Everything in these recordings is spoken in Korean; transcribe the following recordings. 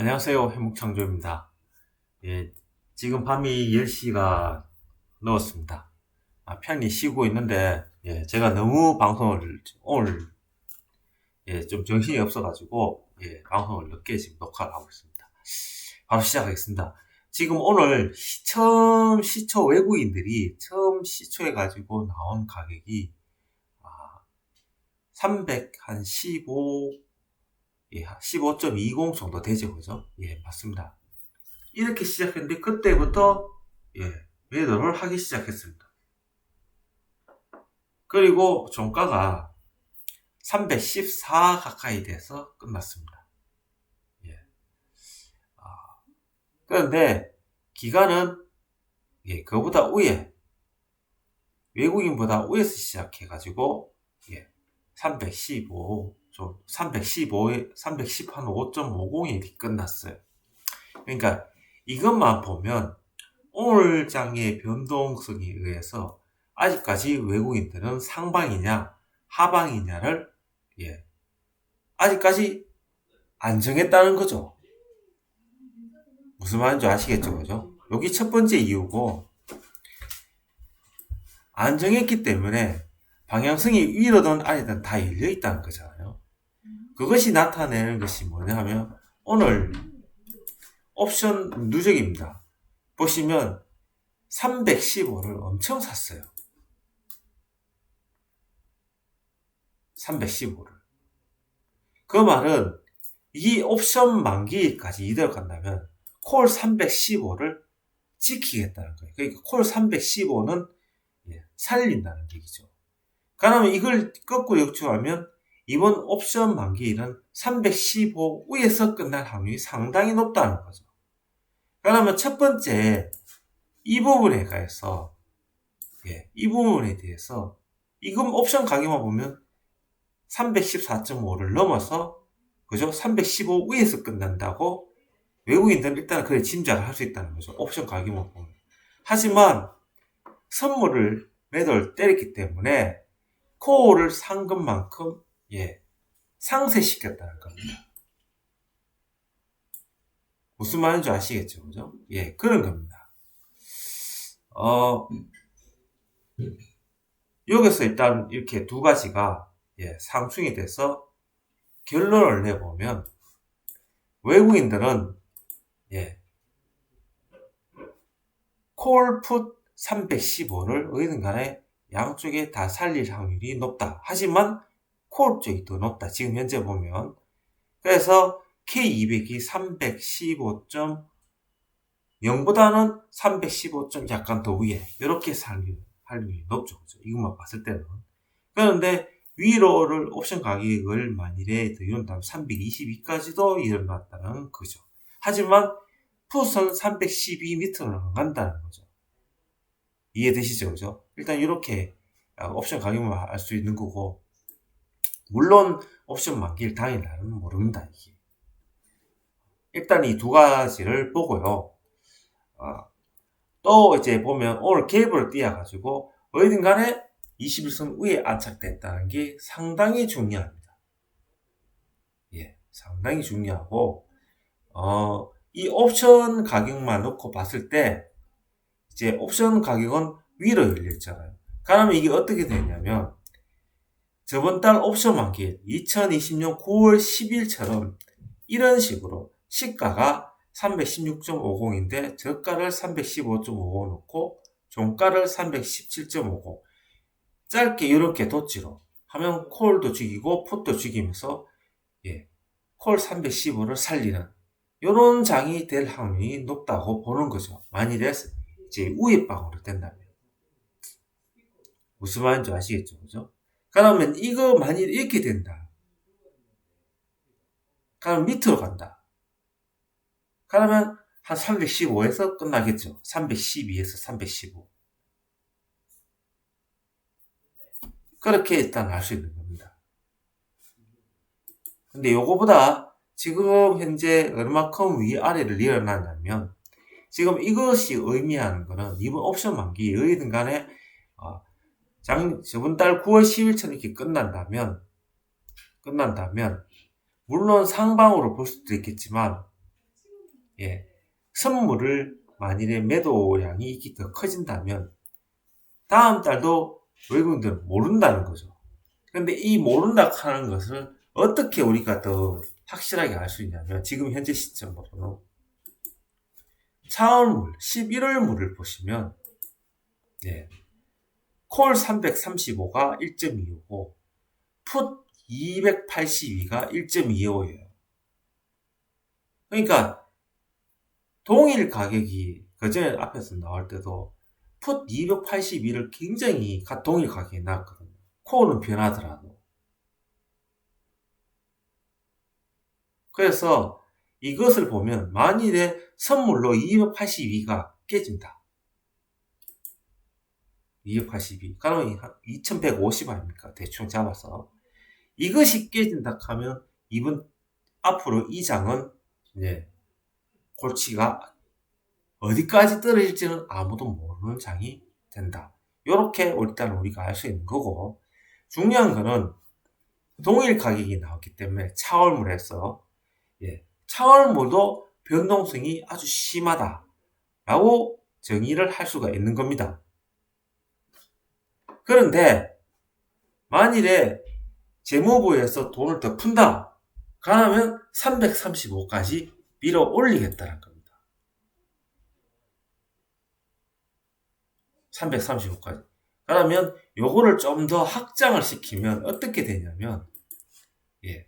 안녕하세요. 해묵창조입니다. 예, 지금 밤이 10시가 넘었습니다. 아, 편히 쉬고 있는데, 예, 제가 너무 방송을, 오늘, 예, 좀 정신이 없어가지고, 예, 방송을 늦게 지금 녹화를 하고 있습니다. 바로 시작하겠습니다. 지금 오늘 시- 처음 시초 외국인들이 처음 시초해가지고 나온 가격이, 아, 315, 예, 15.20 정도 되죠, 그죠? 예, 맞습니다. 이렇게 시작했는데, 그때부터, 예, 매도를 하기 시작했습니다. 그리고 종가가 314 가까이 돼서 끝났습니다. 예. 아, 그런데, 기간은, 예, 그거보다 위에, 외국인보다 위에서 시작해가지고, 예, 315, 좀 315에 310한 5.50이 끝났어요. 그러니까 이것만 보면 오늘 장의 변동성에 의해서 아직까지 외국인들은 상방이냐 하방이냐를 예 아직까지 안 정했다는 거죠. 무슨 말인지 아시겠죠, 그죠? 여기 첫 번째 이유고 안 정했기 때문에 방향성이 위로든 아래든 다 열려 있다는 거잖아요. 그것이 나타내는 것이 뭐냐 하면 오늘 옵션 누적입니다. 보시면 315를 엄청 샀어요. 315를. 그 말은 이 옵션 만기까지 이대로 간다면 콜 315를 지키겠다는 거예요. 그러니까 콜 315는 살린다는 얘기죠. 그러면 이걸 거꾸로 역추하면 이번 옵션 만기일은 315 위에서 끝날 확률이 상당히 높다는 거죠. 그러면 첫 번째 이 부분에 가서 예, 이 부분에 대해서 이금 옵션 가격만 보면 314.5를 넘어서 그죠? 315 위에서 끝난다고 외국인들은 일단 그래 짐작을 할 수 있다는 거죠. 옵션 가격만 보면. 하지만 선물을 매도를 때렸기 때문에 코어를 산 것만큼 예 상쇄시켰다는 겁니다. 무슨 말인지 아시겠죠, 그죠? 예 그런 겁니다. 어 여기서 일단 이렇게 두 가지가 예 상충이 돼서 결론을 내보면 외국인들은 예 콜풋 315를 어디든 간에 양쪽에 다 살릴 확률이 높다. 하지만 콜 쪽이 더 높다. 지금 현재 보면. 그래서 K200이 315.0보다는 315점 약간 더 위에 이렇게 살릴 확률이 높죠. 그죠? 이것만 봤을 때는. 그런데 위로를 옵션 가격을 만일에 더 이런다면 322까지도 일어났다는 거죠. 하지만 풋은 312 밑으로는 안 간다는 거죠. 이해되시죠? 그죠? 일단 이렇게 옵션 가격만 알 수 있는 거고 물론 옵션 만기일 당일 날은 모릅니다. 이게. 일단 이 두 가지를 보고요. 어, 또 이제 보면 오늘 갭을 띄어가지고 어디든 간에 21선 위에 안착됐다는 게 상당히 중요합니다. 예, 상당히 중요하고 어, 이 옵션 가격만 놓고 봤을 때 이제 옵션 가격은 위로 열렸잖아요. 그러면 이게 어떻게 되냐면 저번 달 옵션 만기 2020년 9월 10일처럼 이런 식으로 시가가 316.50인데 저가를 315.50 놓고 종가를 317.50 짧게 이렇게 도치로 하면 콜도 죽이고 풋도 죽이면서 예, 콜 315를 살리는 이런 장이 될 확률이 높다고 보는 거죠. 만일에 이제 우회 방으로 된다면 무슨 말인지 아시겠죠, 그죠? 그러면 이거 만일 이렇게 된다. 그러면 밑으로 간다. 그러면 한 315에서 끝나겠죠. 312에서 315. 그렇게 일단 알 수 있는 겁니다. 근데 요거보다 지금 현재 얼마큼 위아래를 일어나냐면 지금 이것이 의미하는 거는 이번 옵션 만기 어디든 간에 어, 장, 저번 달 9월 10일처럼 이렇게 끝난다면 끝난다면 물론 상방으로 볼 수도 있겠지만 예, 선물을 만일에 매도량이 더 커진다면 다음 달도 외국인들은 모른다는 거죠. 근데 이 모른다 하는 것을 어떻게 우리가 더 확실하게 알 수 있냐면 지금 현재 시점으로는 차월물 11월물을 보시면 네. 콜 335가 1.25고 풋 282가 1.25예요. 그러니까 동일 가격이 그전에 앞에서 나올 때도 풋 282를 굉장히 동일 가격에 나왔거든요. 코어는 변하더라도. 그래서 이것을 보면 만일에 선물로 282가 깨진다. 282. 그러면 2150 아닙니까? 대충 잡아서. 이것이 깨진다 하면 이번 앞으로 이 장은 이제 골치가 어디까지 떨어질지는 아무도 모르는 장이 된다. 이렇게 일단 우리가 알 수 있는 거고 중요한 거는 동일 가격이 나왔기 때문에 차월물에서 예, 차월물도 변동성이 아주 심하다라고 정의를 할 수가 있는 겁니다. 그런데 만일에 재무부에서 돈을 더 푼다. 그러면 335까지 밀어 올리겠다는 겁니다. 335까지. 그러면 요거를 좀 더 확장을 시키면 어떻게 되냐면 예.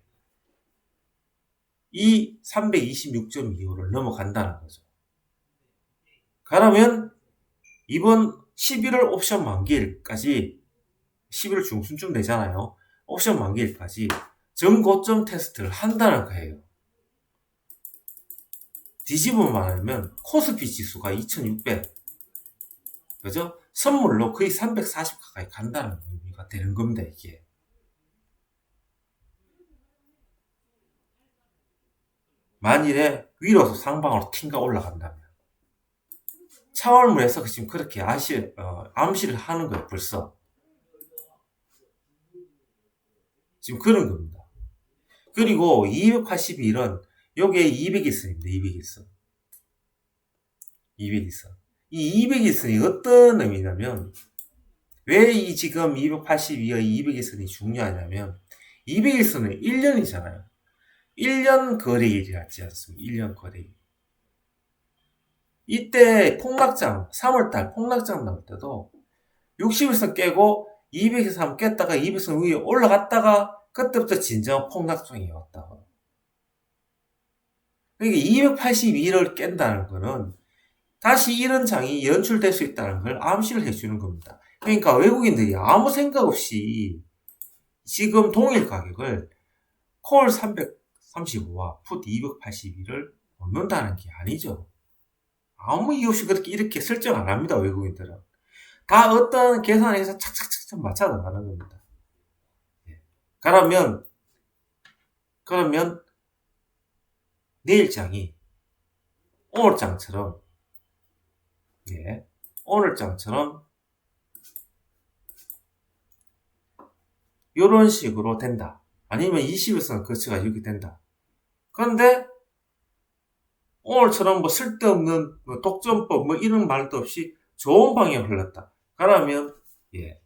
이 326.25를 넘어간다는 거죠. 그러면 이번 11월 옵션 만기일까지 11월 중순쯤 되잖아요. 옵션 만기일까지 전고점 테스트를 한다는 거예요. 뒤집어 말하면 코스피 지수가 2600 그죠? 선물로 거의 340 가까이 간다는 의미가 되는 겁니다, 이게. 만일에 위로서 상방으로 튕가 올라간다면 차월물에서 지금 그렇게 아시, 어, 암시를 하는 거예요, 벌써. 지금 그런 겁니다. 그리고 281은 여기에 200일선입니다, 200일선. 200일선. 이 200일선이 어떤 의미냐면, 왜 이 지금 282와 200일선이 중요하냐면, 200일선은 1년이잖아요. 1년 거래일이라지 않습니까? 1년 거래일. 이때 폭락장, 3월달 폭락장 나올 때도 60일선 깨고 200에서 한번 깼다가 200선 위에 올라갔다가 그때부터 진정한 폭락장이 왔다고. 그러니까 282를 깬다는 거는 다시 이런 장이 연출될 수 있다는 걸 암시를 해주는 겁니다. 그러니까 외국인들이 아무 생각 없이 지금 동일 가격을 콜 335와 풋 282를 얻는다는 게 아니죠. 아무 이유 없이 그렇게 이렇게 설정 안 합니다, 외국인들은. 다 어떤 계산에서 착착착착 맞춰 나가는 겁니다. 예. 그러면, 그러면, 내일 장이 오늘 장처럼, 예, 오늘 장처럼, 이런 식으로 된다. 아니면 20일선 거치가 이렇게 된다. 그런데 오늘처럼 뭐 쓸데없는 뭐 독점법 뭐 이런 말도 없이 좋은 방향 흘렀다. 그러면 예.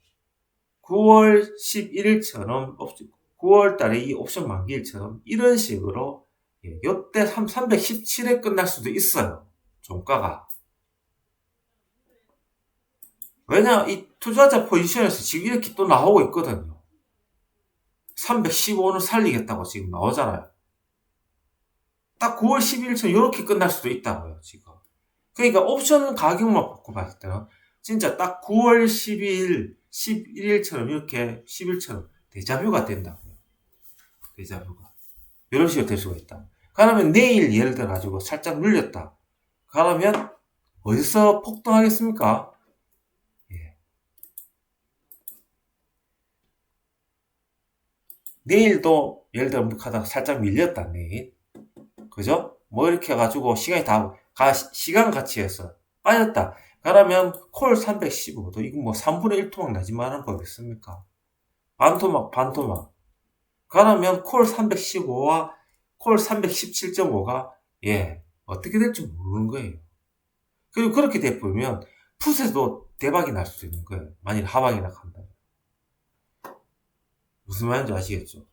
9월 11일처럼 9월 달에 이 옵션 만기일처럼 이런 식으로 예, 요때 317에 끝날 수도 있어요. 종가가. 왜냐, 이 투자자 포지션에서 지금 이렇게 또 나오고 있거든요. 315는 살리겠다고 지금 나오잖아요. 딱 9월 11일처럼 이렇게 끝날 수도 있다고요, 지금. 그러니까 옵션 가격만 바꿔 봤을 때는 진짜 딱 9월 12일, 11일처럼 이렇게 10일처럼 대자뷰가 된다고요. 대자뷰가. 이런 식으로 될 수가 있다. 그러면 내일 예를 들어 가지고 살짝 눌렸다. 그러면 어디서 폭등하겠습니까? 예. 내일도 예를 들어 하다가 살짝 밀렸다, 내일. 그죠? 뭐 이렇게 해가지고 시간이 다, 가, 시간 가치에서 빠졌다. 그러면 콜 315도 이거 뭐 3분의 1 토막 나지만은 뭐겠습니까? 반토막, 반토막. 그러면 콜 315와 콜 317.5가 예, 어떻게 될지 모르는 거예요. 그리고 그렇게 돼보면 풋에도 대박이 날 수도 있는 거예요. 만일 하방이나 한다면. 무슨 말인지 아시겠죠?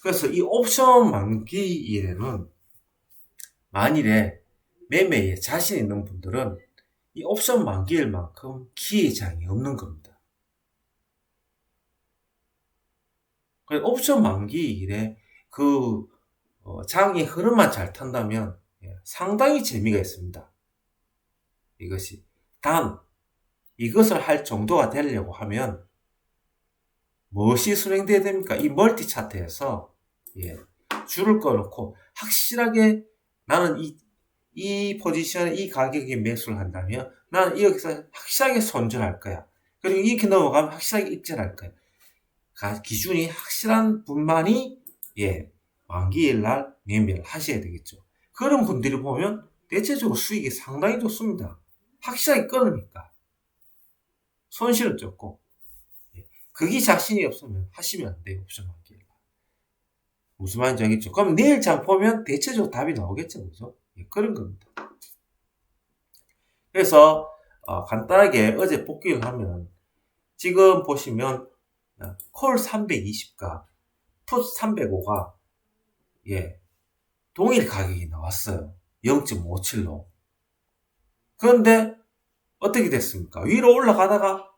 그래서 이 옵션 만기 일에는 만일에 매매에 자신 있는 분들은 이 옵션 만기일 만큼 기회장이 없는 겁니다. 옵션 만기일에 그 어, 장의 흐름만 잘 탄다면 예, 상당히 재미가 있습니다. 이것이 단 이것을 할 정도가 되려고 하면 무엇이 수행돼야 됩니까? 이 멀티 차트에서 예, 줄을 꺼놓고 확실하게 나는 이, 이 포지션에 이 가격에 매수를 한다면 나는 여기서 확실하게 손절할 거야. 그리고 이렇게 넘어가면 확실하게 입절할 거야. 기준이 확실한 분만이 예, 만기일 날 매매를 하셔야 되겠죠. 그런 분들이 보면 대체적으로 수익이 상당히 좋습니다. 확실하게 끊으니까. 손실은 적고. 예, 그게 자신이 없으면 하시면 안 돼요. 옵션 만기일 날. 무슨 말인지 알겠죠? 그럼 내일 장 보면 대체적으로 답이 나오겠죠. 그죠? 예, 그런 겁니다. 그래서 어, 간단하게 어제 복귀를 하면 지금 보시면 콜 320가 풋 305가 예 동일 가격이 나왔어요. 0.57로. 그런데 어떻게 됐습니까? 위로 올라가다가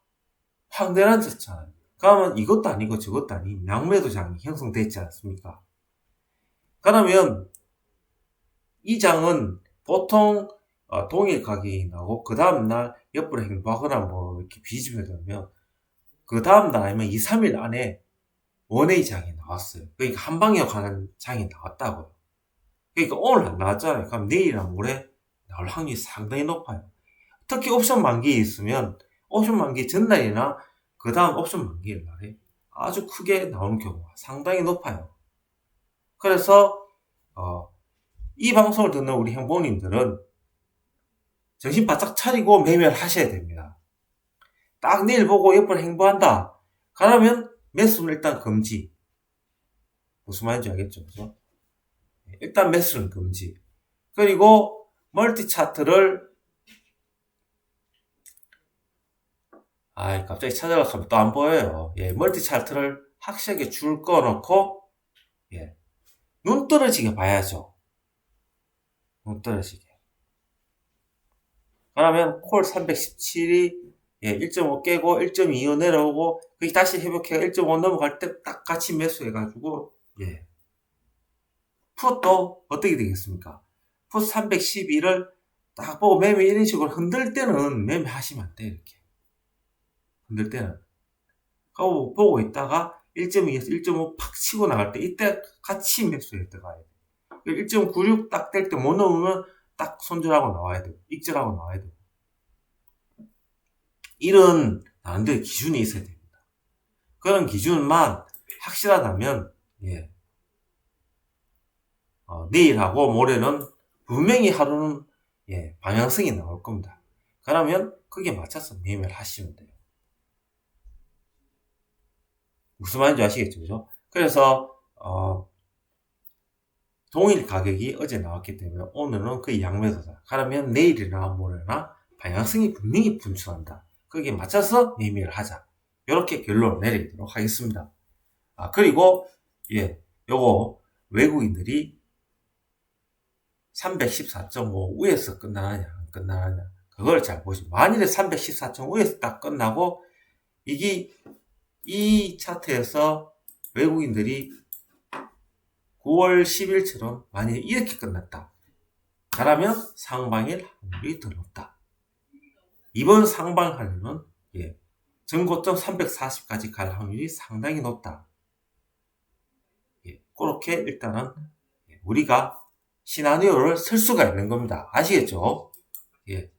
확 내려앉았잖아요. 그러면 이것도 아니고 저것도 아닌 양매도장이 형성됐지 않습니까? 그러면 이 장은 보통 어, 동일 가격이 나고 그 다음날 옆으로 행보하거나 뭐 이렇게 비집어 되면 그 다음날 아니면 2, 3일 안에 원웨이 장이 나왔어요. 그러니까 한 방에 가는 장이 나왔다고요. 그러니까 오늘 안 나왔잖아요. 그럼 내일이나 모레 나올 확률이 상당히 높아요. 특히 옵션 만기에 있으면 옵션 만기 전날이나 그 다음 옵션 만기 날에 아주 크게 나오는 경우가 상당히 높아요. 그래서 어, 이 방송을 듣는 우리 형부님들은 정신 바짝 차리고 매매를 하셔야 됩니다. 딱 내일 보고 옆을 행보한다. 그러면 매수는 일단 금지. 무슨 말인지 알겠죠? 그죠? 일단 매수는 금지. 그리고 멀티 차트를 아 갑자기 찾아가면 또안 보여요. 예, 멀티 차트를 확실하게 줄 꺼놓고 예, 눈 떨어지게 봐야죠. 눈 떨어지게. 그러면 콜 317이 예, 1.5 깨고 1.25 내려오고 그게 다시 회복해가 1.5 넘어갈 때 딱 같이 매수해가지고 예. 풋도 어떻게 되겠습니까? 풋 312를 딱 보고 매매 이런 식으로 흔들 때는 매매 하시면 안 돼, 이렇게. 흔들 때는. 하고 보고 있다가 1.2에서 1.5 팍 치고 나갈 때 이때 같이 매수해 들어가야 돼. 1.96 딱 될 때 못 넘으면 딱 손절하고 나와야 돼. 익절하고 나와야 돼. 이런 나름대로 기준이 있어야 됩니다. 그런 기준만 확실하다면 예. 어, 내일하고 모레는 분명히 하루는 예, 방향성이 나올 겁니다. 그러면 그게 맞춰서 매매를 하시면 돼요. 무슨 말인지 아시겠죠? 그죠? 그래서 어, 동일 가격이 어제 나왔기 때문에 오늘은 그 양매도다. 그러면 내일이나 모레나 방향성이 분명히 분출한다. 거기에 맞춰서 매매를 하자. 이렇게 결론을 내리도록 하겠습니다. 아, 그리고, 예, 요거, 외국인들이 314.5 위에서 끝나느냐, 안 끝나느냐. 그걸 잘 보시죠. 만일에 314.5에서 딱 끝나고, 이게, 이 차트에서 외국인들이 9월 10일처럼 만약에 이렇게 끝났다. 그러면 상방일 확률이 더 높다. 이번 상방하려면 예, 전고점 340까지 갈 확률이 상당히 높다. 예, 그렇게 일단은 예, 우리가 시나리오를 쓸 수가 있는 겁니다. 아시겠죠? 예.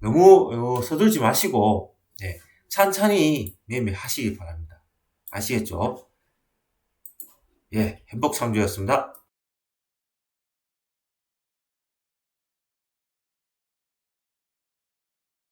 너무 어, 서둘지 마시고 예, 천천히 매매하시기 바랍니다. 아시겠죠? 예, 행복상주였습니다.